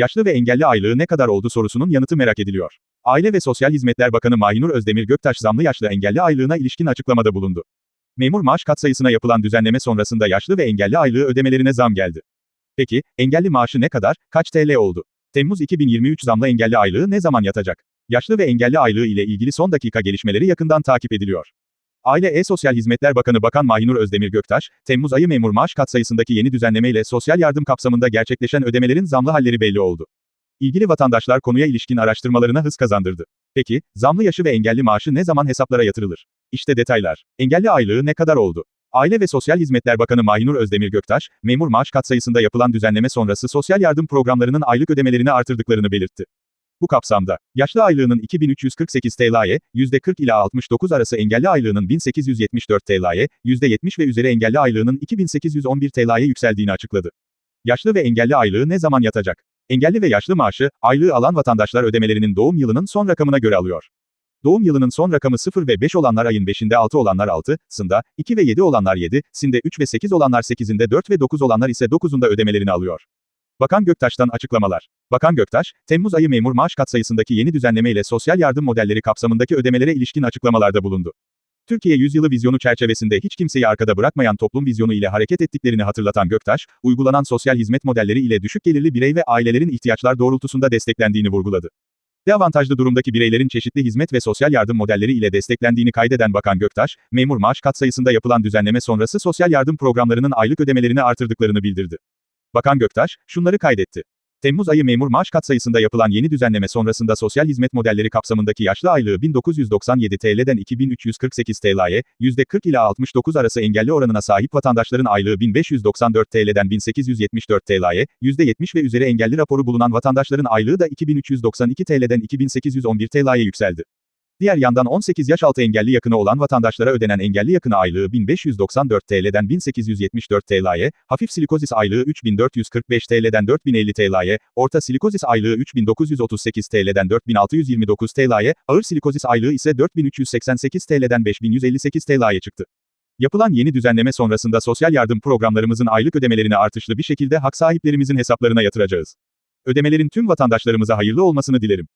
Yaşlı ve engelli aylığı ne kadar oldu sorusunun yanıtı merak ediliyor. Aile ve Sosyal Hizmetler Bakanı Mahinur Özdemir Göktaş zamlı yaşlı engelli aylığına ilişkin açıklamada bulundu. Memur maaş katsayısına yapılan düzenleme sonrasında yaşlı ve engelli aylığı ödemelerine zam geldi. Peki, engelli maaşı ne kadar, kaç TL oldu? Temmuz 2023 zamlı engelli aylığı ne zaman yatacak? Yaşlı ve engelli aylığı ile ilgili son dakika gelişmeleri yakından takip ediliyor. Aile e Sosyal Hizmetler Bakanı Bakan Mahinur Özdemir Göktaş, Temmuz ayı memur maaş katsayısındaki yeni düzenlemeyle sosyal yardım kapsamında gerçekleşen ödemelerin zamlı halleri belli oldu. İlgili vatandaşlar konuya ilişkin araştırmalarına hız kazandırdı. Peki, zamlı yaşı ve engelli maaşı ne zaman hesaplara yatırılır? İşte detaylar. Engelli aylığı ne kadar oldu? Aile ve Sosyal Hizmetler Bakanı Mahinur Özdemir Göktaş, memur maaş katsayısında yapılan düzenleme sonrası sosyal yardım programlarının aylık ödemelerini artırdıklarını belirtti. Bu kapsamda, yaşlı aylığının 2348 TL'ye, %40 ila 69 arası engelli aylığının 1874 TL'ye, %70 ve üzeri engelli aylığının 2811 TL'ye yükseldiğini açıkladı. Yaşlı ve engelli aylığı ne zaman yatacak? Engelli ve yaşlı maaşı, aylığı alan vatandaşlar ödemelerinin doğum yılının son rakamına göre alıyor. Doğum yılının son rakamı 0 ve 5 olanlar ayın 5'inde 6 olanlar 6, sında, 2 ve 7 olanlar 7, sinde 3 ve 8 olanlar 8'inde 4 ve 9 olanlar ise 9'unda ödemelerini alıyor. Bakan Göktaş'tan açıklamalar. Bakan Göktaş, Temmuz ayı memur maaş katsayısındaki yeni düzenleme ile sosyal yardım modelleri kapsamındaki ödemelere ilişkin açıklamalarda bulundu. Türkiye Yüzyılı vizyonu çerçevesinde hiç kimseyi arkada bırakmayan toplum vizyonu ile hareket ettiklerini hatırlatan Göktaş, uygulanan sosyal hizmet modelleri ile düşük gelirli birey ve ailelerin ihtiyaçlar doğrultusunda desteklendiğini vurguladı. Deavantajlı durumdaki bireylerin çeşitli hizmet ve sosyal yardım modelleri ile desteklendiğini kaydeden Bakan Göktaş, memur maaş katsayısında yapılan düzenleme sonrası sosyal yardım programlarının aylık ödemelerini artırdıklarını bildirdi. Bakan Göktaş, şunları kaydetti. Temmuz ayı memur maaş katsayısında yapılan yeni düzenleme sonrasında sosyal hizmet modelleri kapsamındaki yaşlı aylığı 1997 TL'den 2348 TL'ye, %40 ila 69 arası engelli oranına sahip vatandaşların aylığı 1594 TL'den 1874 TL'ye, %70 ve üzeri engelli raporu bulunan vatandaşların aylığı da 2392 TL'den 2811 TL'ye yükseldi. Diğer yandan 18 yaş altı engelli yakını olan vatandaşlara ödenen engelli yakını aylığı 1594 TL'den 1874 TL'ye, hafif silikozis aylığı 3445 TL'den 4050 TL'ye, orta silikozis aylığı 3938 TL'den 4629 TL'ye, ağır silikozis aylığı ise 4388 TL'den 5158 TL'ye çıktı. Yapılan yeni düzenleme sonrasında sosyal yardım programlarımızın aylık ödemelerini artışlı bir şekilde hak sahiplerimizin hesaplarına yatıracağız. Ödemelerin tüm vatandaşlarımıza hayırlı olmasını dilerim.